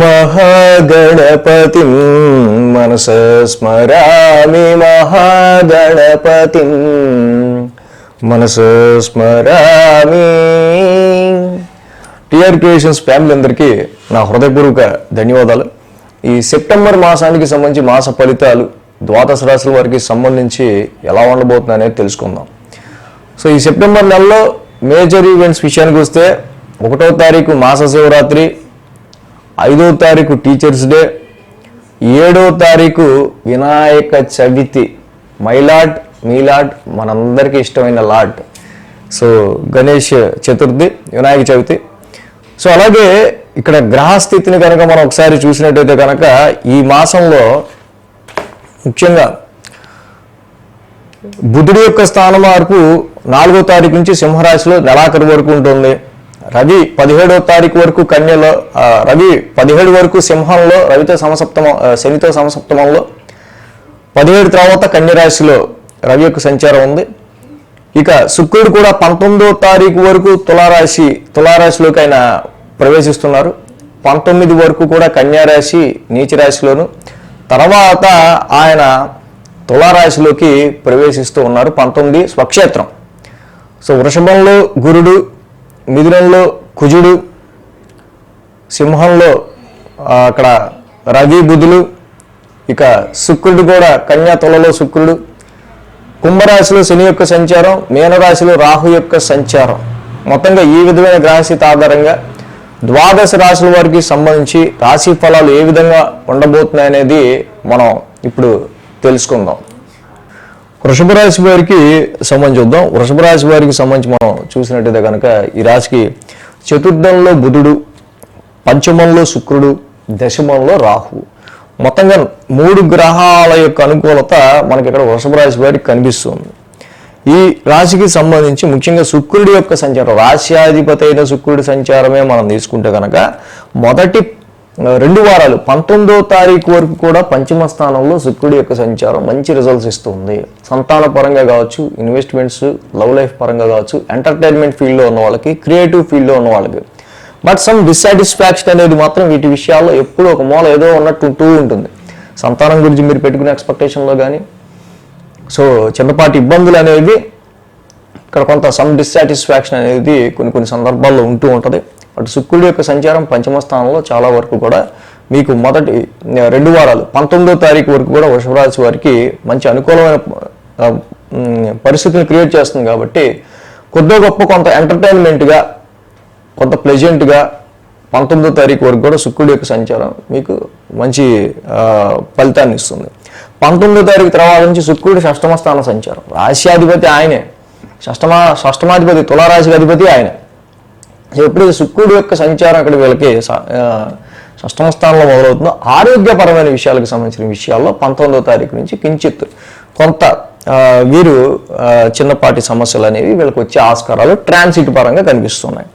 మహాగణపతి మనస స్మరామి మహాగణపతి మనస స్మరామి. టిఆర్ క్రియేషన్స్ ఫ్యామిలీ అందరికీ నా హృదయపూర్వక ధన్యవాదాలు. ఈ సెప్టెంబర్ మాసానికి సంబంధించి మాస ఫలితాలు ద్వాదశ రాశుల వారికి సంబంధించి ఎలా ఉండబోతుంది అనేది తెలుసుకుందాం. సో ఈ సెప్టెంబర్ నెలలో మేజర్ ఈవెంట్స్ విషయానికి వస్తే ఒకటో తారీఖు మాస శివరాత్రి ఐదో తారీఖు టీచర్స్ డే ఏడో తారీఖు వినాయక చవితి. మైలాట్ మీలాట్ మనందరికీ ఇష్టమైన లాట్ సో గణేష్ చతుర్థి వినాయక చవితి. సో అలాగే ఇక్కడ గ్రహస్థితిని కనుక మనం ఒకసారి చూసినట్టయితే కనుక ఈ మాసంలో ముఖ్యంగా బుధుడి యొక్క స్థాన మార్పు నాలుగో తారీఖు నుంచి సింహరాశిలో నెలాఖరు వరకు ఉంటుంది. రవి పదిహేడో తారీఖు వరకు కన్యలో రవి పదిహేడు వరకు సింహంలో రవితో సమసప్తమ శనితో సమసప్తమంలో. పదిహేడు తర్వాత కన్యరాశిలో రవి యొక్క సంచారం ఉంది. ఇక శుక్రుడు కూడా పంతొమ్మిదో తారీఖు వరకు తులారాశి తులారాశిలోకి ఆయన ప్రవేశిస్తున్నారు. పంతొమ్మిది వరకు కూడా కన్యారాశి నీచరాశిలోను. తర్వాత ఆయన తులారాశిలోకి ప్రవేశిస్తూ ఉన్నారు. పంతొమ్మిది స్వక్షేత్రం. సో వృషభంలో గురుడు మిథునంలో కుజుడు సింహంలో అక్కడ రవి బుధులు ఇక శుక్రుడు కూడా కన్యా తులలో శుక్రుడు. కుంభరాశిలో శని యొక్క సంచారం మీనరాశిలో రాహు యొక్క సంచారం. మొత్తంగా ఈ విధమైన గ్రహస్థితి ఆధారంగా ద్వాదశ రాశుల వారికి సంబంధించి రాశి ఫలాలు ఏ విధంగా ఉండబోతున్నాయి అనేది మనం ఇప్పుడు తెలుసుకుందాం. వృషభ రాశి వారికి సంబంధించి చూద్దాం. వృషభ రాశి వారికి సంబంధించి మనం చూసినట్టయితే కనుక ఈ రాశికి చతుర్థంలో బుధుడు పంచమంలో శుక్రుడు దశమంలో రాహు. మొత్తంగా మూడు గ్రహాల యొక్క అనుకూలత మనకి ఇక్కడ వృషభ రాశి వారికి కనిపిస్తుంది. ఈ రాశికి సంబంధించి ముఖ్యంగా శుక్రుడి యొక్క సంచారం రాశ్యాధిపతి అయిన శుక్రుడి సంచారమే మనం తీసుకుంటే కనుక మొదటి రెండు వారాలు. పంతొమ్మిదో తారీఖు వరకు కూడా పంచమ స్థానంలో శుక్రుడి యొక్క సంచారం మంచి రిజల్ట్స్ ఇస్తుంది. సంతాన పరంగా కావచ్చు ఇన్వెస్ట్మెంట్స్ లవ్ లైఫ్ పరంగా కావచ్చు ఎంటర్టైన్మెంట్ ఫీల్డ్లో ఉన్న వాళ్ళకి క్రియేటివ్ ఫీల్డ్లో ఉన్న వాళ్ళకి. బట్ సమ్ డిస్సాటిస్ఫాక్షన్ అనేది మాత్రం వీటి విషయాల్లో ఎప్పుడూ ఒక మూల ఏదో ఉన్నట్టు ఉంటూ ఉంటుంది. సంతానం గురించి మీరు పెట్టుకునే ఎక్స్పెక్టేషన్లో కానీ సో చిన్నపాటి ఇబ్బందులు అనేవి ఇక్కడ కొంత సమ్ డిస్సాటిస్ఫాక్షన్ అనేది కొన్ని కొన్ని సందర్భాల్లో ఉంటూ ఉంటుంది. అటు శుక్రుడి యొక్క సంచారం పంచమ స్థానంలో చాలా వరకు కూడా మీకు మొదటి రెండు వారాలు పంతొమ్మిదో తారీఖు వరకు కూడా వృషభరాశి వారికి మంచి అనుకూలమైన పరిస్థితిని క్రియేట్ చేస్తుంది కాబట్టి కొద్దో గొప్ప కొంత ఎంటర్టైన్మెంట్గా కొంత ప్లెజెంట్గా పంతొమ్మిదో తారీఖు వరకు కూడా శుక్రుడి యొక్క సంచారం మీకు మంచి ఫలితాన్ని ఇస్తుంది. పంతొమ్మిదో తారీఖు తర్వాత నుంచి శుక్రుడి షష్టమ స్థాన సంచారం. రాశ్యాధిపతి ఆయనే. షష్టమ షష్టమాధిపతి తులారాశికి అధిపతి ఆయనే. ఎప్పుడు శుక్రుడు యొక్క సంచారం అక్కడ వీళ్ళకి స- షష్టమ స్థానంలో మొదలవుతుందో ఆరోగ్యపరమైన విషయాలకు సంబంధించిన విషయాల్లో పంతొమ్మిదో తారీఖు నుంచి కించిత్ కొంత వీరు చిన్నపాటి సమస్యలు అనేవి వీళ్ళకి వచ్చే ఆస్కారాలు ట్రాన్సిట్ పరంగా కనిపిస్తున్నాయి.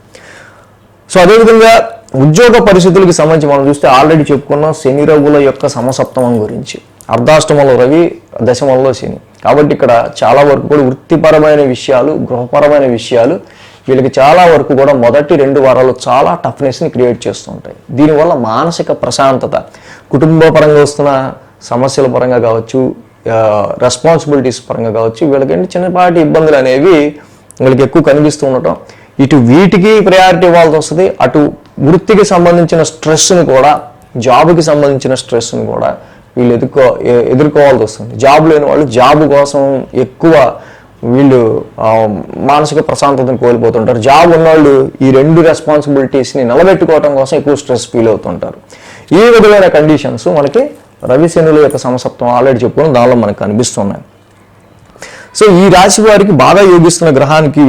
సో అదేవిధంగా ఉద్యోగ పరిస్థితులకి సంబంధించి మనం చూస్తే ఆల్రెడీ చెప్పుకున్నాం శని రవుల యొక్క సమసప్తమం గురించి. అర్ధాష్టమంలో రవి దశమంలో శని. కాబట్టి ఇక్కడ చాలా వరకు కూడా వృత్తిపరమైన విషయాలు గృహపరమైన విషయాలు వీళ్ళకి చాలా వరకు కూడా మొదటి రెండు వారాలు చాలా టఫ్నెస్ని క్రియేట్ చేస్తుంటాయి దీనివల్ల మానసిక ప్రశాంతత కుటుంబ పరంగా వస్తున్న సమస్యల పరంగా కావచ్చు రెస్పాన్సిబిలిటీస్ పరంగా కావచ్చు వీళ్ళకి చిన్నపాటి ఇబ్బందులు అనేవి వీళ్ళకి ఎక్కువ కనిపిస్తూ ఉండటం. ఇటు వీటికి ప్రయారిటీ ఇవ్వాల్సి వస్తుంది. అటు వృత్తికి సంబంధించిన స్ట్రెస్ని కూడా జాబ్కి సంబంధించిన స్ట్రెస్ని కూడా వీళ్ళు ఎదుర్కో ఎదుర్కోవాల్సి వస్తుంది. జాబ్ లేని వాళ్ళు జాబ్ కోసం ఎక్కువ వీళ్ళు మానసిక ప్రశాంతతను కోల్పోతుంటారు. జాబ్ ఉన్నవాళ్ళు ఈ రెండు రెస్పాన్సిబిలిటీస్ని నిలబెట్టుకోవడం కోసం ఎక్కువ స్ట్రెస్ ఫీల్ అవుతుంటారు. ఈ విధమైన కండిషన్స్ మనకి రవిశనుల యొక్క సమసప్తం ఆల్రెడీ చెప్పుకుని దానిలో మనకు కనిపిస్తున్నాయి. సో ఈ రాశి వారికి బాగా యోగిస్తున్న గ్రహానికి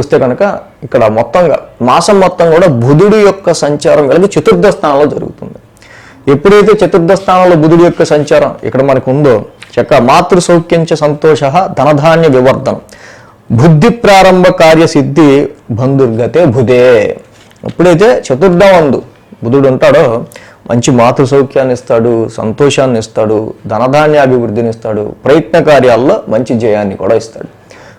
వస్తే కనుక ఇక్కడ మొత్తంగా మాసం మొత్తం కూడా బుధుడి యొక్క సంచారం కలిగి చతుర్థ స్థానంలో జరుగుతుంది. ఎప్పుడైతే చతుర్థ స్థానంలో బుధుడి యొక్క సంచారం ఇక్కడ మనకు ఉందో చక్క మాతృ సౌఖ్యంచ సంతోష ధనధాన్య వివర్ధనం. బుద్ధి ప్రారంభ కార్యసిద్ధి బంధుర్గతే బుధే. ఎప్పుడైతే చతుర్థవందు బుధుడు ఉంటాడో మంచి మాతృ సౌఖ్యాన్ని ఇస్తాడు సంతోషాన్ని ఇస్తాడు ధనధాన్య అభివృద్ధిని ఇస్తాడు ప్రయత్న కార్యాల్లో మంచి జయాన్ని కూడా ఇస్తాడు.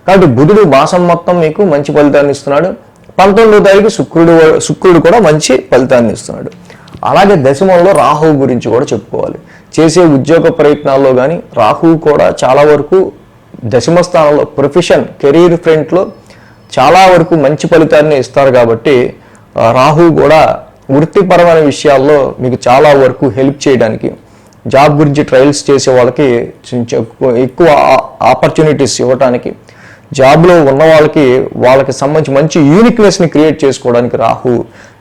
కాబట్టి బుధుడు మాసం మొత్తం మీకు మంచి ఫలితాన్ని ఇస్తున్నాడు. పంతొమ్మిదో తారీఖు శుక్రుడు శుక్రుడు కూడా మంచి ఫలితాన్ని ఇస్తున్నాడు. అలాగే దశమంలో రాహువు గురించి కూడా చెప్పుకోవాలి. చేసే ఉద్యోగ ప్రయత్నాల్లో కానీ రాహువు కూడా చాలా వరకు దశమ స్థానంలో ప్రొఫెషన్ కెరీర్ ఫ్రంట్లో చాలా వరకు మంచి ఫలితాన్ని ఇస్తారు కాబట్టి రాహు కూడా వృత్తిపరమైన విషయాల్లో మీకు చాలా వరకు హెల్ప్ చేయడానికి జాబ్ గురించి ట్రయల్స్ చేసే వాళ్ళకి ఎక్కువ ఆపర్చునిటీస్ ఇవ్వడానికి జాబ్లో ఉన్న వాళ్ళకి వాళ్ళకి సంబంధించి మంచి యూనిక్నెస్ని క్రియేట్ చేసుకోవడానికి రాహు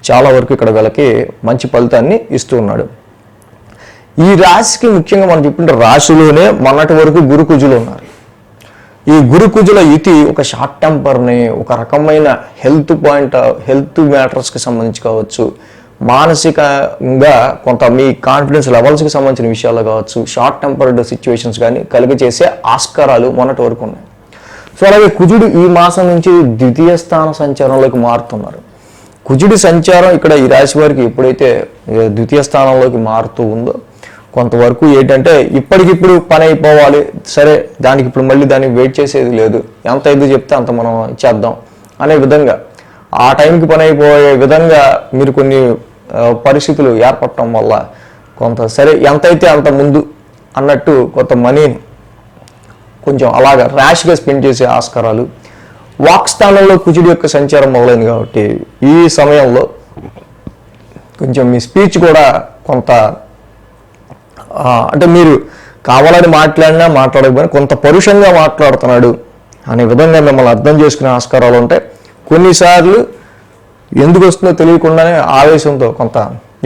చాలా వరకు ఇక్కడ వీళ్ళకి మంచి ఫలితాన్ని ఇస్తూ ఉన్నాడు. ఈ రాశికి ముఖ్యంగా మనం చెప్పుకుంటే రాశిలోనే మొన్నటి వరకు గురు కుజులు ఉన్నారు. ఈ గురు కుజుల యుతి ఒక షార్ట్ టెంపర్ని ఒక రకమైన హెల్త్ పాయింట్ హెల్త్ మ్యాటర్స్కి సంబంధించి కావచ్చు మానసికంగా కొంత మీ కాన్ఫిడెన్స్ లెవెల్స్కి సంబంధించిన విషయాలు కావచ్చు షార్ట్ టెంపర్డ్ సిచ్యువేషన్స్ కానీ కలిగి చేసే ఆస్కారాలు మొన్నటి వరకు ఉన్నాయి. సో అలాగే కుజుడు ఈ మాసం నుంచి ద్వితీయ స్థాన సంచారంలోకి మారుతున్నారు. కుజుడి సంచారం ఇక్కడ ఈ రాశి వారికి ఎప్పుడైతే ద్వితీయ స్థానంలోకి మారుతూ ఉందో కొంతవరకు ఏంటంటే ఇప్పటికిప్పుడు పని అయిపోవాలి సరే దానికి ఇప్పుడు మళ్ళీ దానికి వెయిట్ చేసేది లేదు ఎంత అయితే చెప్తే అంత మనం చేద్దాం అనే విధంగా. ఆ టైంకి పని అయిపోయే విధంగా మీరు కొన్ని పరిస్థితులు ఏర్పడటం వల్ల కొంత సరే ఎంతైతే అంత ముందు అన్నట్టు కొంత మనీని కొంచెం అలాగా ర్యాష్గా స్పెండ్ చేసే ఆస్కారాలు. వాక్ స్థానంలో కుజుడి యొక్క సంచారం మొదలైంది కాబట్టి ఈ సమయంలో కొంచెం మీ స్పీచ్ కూడా కొంత అంటే మీరు కావాలని మాట్లాడినా మాట్లాడకపోయినా కొంత పరుషంగా మాట్లాడుతున్నాడు అనే విధంగా మిమ్మల్ని అర్థం చేసుకునే ఆస్కారాలు ఉంటాయి కొన్నిసార్లు ఎందుకు వస్తుందో తెలియకుండానే ఆవేశంతో కొంత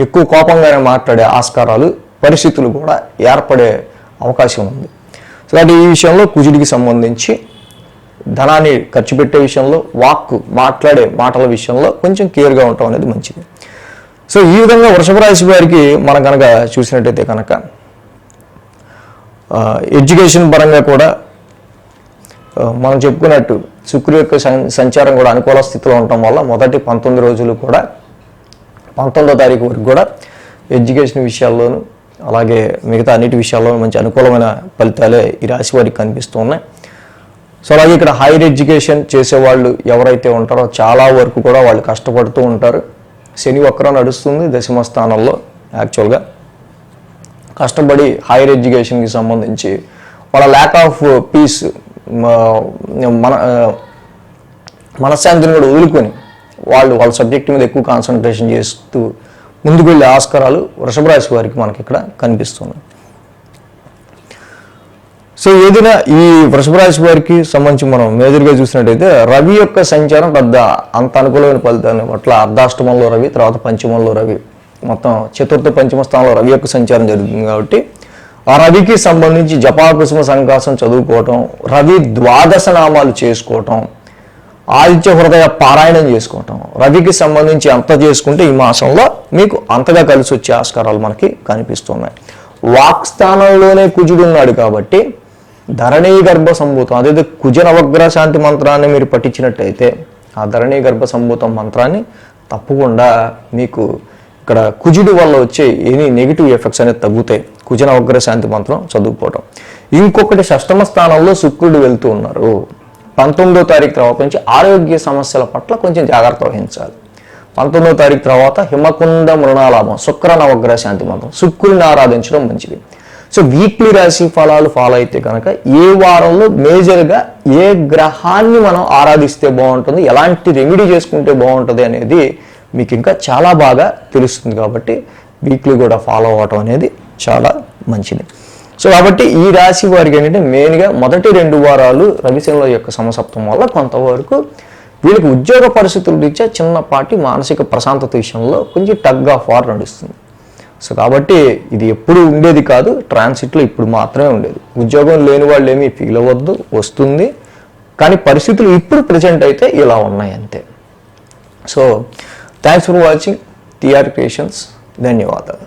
ఎక్కువ కోపంగానే మాట్లాడే ఆస్కారాలు పరిస్థితులు కూడా ఏర్పడే అవకాశం ఉంది. సో అంటే ఈ విషయంలో కుజుడికి సంబంధించి ధనాన్ని ఖర్చు పెట్టే విషయంలో వాక్ మాట్లాడే మాటల విషయంలో కొంచెం కేర్గా ఉండటం అనేది మంచిది. సో ఈ విధంగా వృషభ రాశి వారికి మనం కనుక చూసినట్టయితే కనుక ఎడ్యుకేషన్ పరంగా కూడా మనం చెప్పుకున్నట్టు శుక్రుడు యొక్క సంచారం కూడా అనుకూల స్థితిలో ఉండటం వల్ల మొదటి పంతొమ్మిది రోజులు కూడా పంతొమ్మిదో తారీఖు వరకు కూడా ఎడ్యుకేషన్ విషయాల్లోనూ అలాగే మిగతా అన్నిటి విషయాల్లో మంచి అనుకూలమైన ఫలితాలే ఈ రాశి వారికి కనిపిస్తూ ఉన్నాయి సో అలాగే ఇక్కడ హైయర్ ఎడ్యుకేషన్ చేసేవాళ్ళు ఎవరైతే ఉంటారో చాలా వరకు కూడా వాళ్ళు కష్టపడుతూ ఉంటారు. శని వక్రం నడుస్తుంది దశమ స్థానంలో యాక్చువల్గా కష్టపడి హైయర్ ఎడ్యుకేషన్కి సంబంధించి వాళ్ళ ల్యాక్ ఆఫ్ పీస్ మన మనశ్శాంతిని కూడా వదులుకొని వాళ్ళు వాళ్ళ సబ్జెక్ట్ మీద ఎక్కువ కాన్సన్ట్రేషన్ చేస్తూ ముందుకు వెళ్ళే ఆస్కారాలు వృషభ రాశి వారికి మనకి ఇక్కడ కనిపిస్తున్నాయి. సో ఏదైనా ఈ వృషభ రాశి వారికి సంబంధించి మనం మేజర్గా చూసినట్టయితే రవి యొక్క సంచారం పెద్ద అంత అనుకూలమైన ఫలితాన్ని పట్ల అర్ధాష్టమంలో రవి తర్వాత పంచమంలో రవి మొత్తం చతుర్థ పంచమ స్థానంలో రవి యొక్క సంచారం జరుగుతుంది కాబట్టి ఆ రవికి సంబంధించి జపాకుసుమ సంకాసం చదువుకోవటం రవి ద్వాదశ నామాలు చేసుకోవటం ఆదిత్య హృదయ పారాయణం చేసుకోవటం రవికి సంబంధించి అంత చేసుకుంటే ఈ మాసంలో మీకు అంతగా కలిసి వచ్చే ఆస్కారాలు మనకి కనిపిస్తున్నాయి. వాక్స్థానంలోనే కుజుడున్నాడు కుజుడు ఉన్నాడు కాబట్టి ధరణీ గర్భ సంభూతం అదేదో కుజ నవగ్రహ శాంతి మంత్రాన్ని మీరు పఠించినట్టయితే ఆ ధరణీ గర్భ సంభూతం మంత్రాన్ని తప్పకుండా మీకు ఇక్కడ కుజుడు వల్ల వచ్చే ఎనీ నెగిటివ్ ఎఫెక్ట్స్ అనేది తగ్గుతాయి. కుజ నవగ్రహ శాంతి మంత్రం చదువుకోవటం. ఇంకొకటి షష్టమ స్థానంలో శుక్రుడు వెళ్తూ ఉన్నారు. పంతొమ్మిదో తారీఖు తర్వాత నుంచి ఆరోగ్య సమస్యల పట్ల కొంచెం జాగ్రత్త వహించాలి. పంతొమ్మిదో తారీఖు తర్వాత హిమకుండ మృణాలాభం శుక్ర నవగ్రహ శాంతి మంత్రం శుక్రుని ఆరాధించడం మంచిది. సో వీక్లీ రాశి ఫలాలు ఫాలో అయితే కనుక ఏ వారంలో మేజర్గా ఏ గ్రహాన్ని మనం ఆరాధిస్తే బాగుంటుంది ఎలాంటి రెమెడీ చేసుకుంటే బాగుంటుంది అనేది మీకు ఇంకా చాలా బాగా తెలుస్తుంది కాబట్టి వీక్లీ కూడా ఫాలో అవ్వటం అనేది చాలా మంచిది. సో కాబట్టి ఈ రాశి వారికి ఏంటంటే మెయిన్గా మొదటి రెండు వారాలు రవిశనుల యొక్క సమసప్తం వల్ల కొంతవరకు వీళ్ళకి ఉద్యోగ పరిస్థితులు రీత్యా చిన్నపాటి మానసిక ప్రశాంతత విషయంలో కొంచెం టగ్ ఆఫ్ వార్ నడుస్తుంది. సో కాబట్టి ఇది ఎప్పుడు ఉండేది కాదు ట్రాన్సిట్లో ఇప్పుడు మాత్రమే ఉండేది. ఉద్యోగం లేని వాళ్ళు ఏమీ ఫీల్ అవ్వద్దు వస్తుంది. కానీ పరిస్థితులు ఇప్పుడు ప్రజెంట్ అయితే ఇలా ఉన్నాయి అంతే. So thanks for watching TR Creations ధన్యవాదాలు.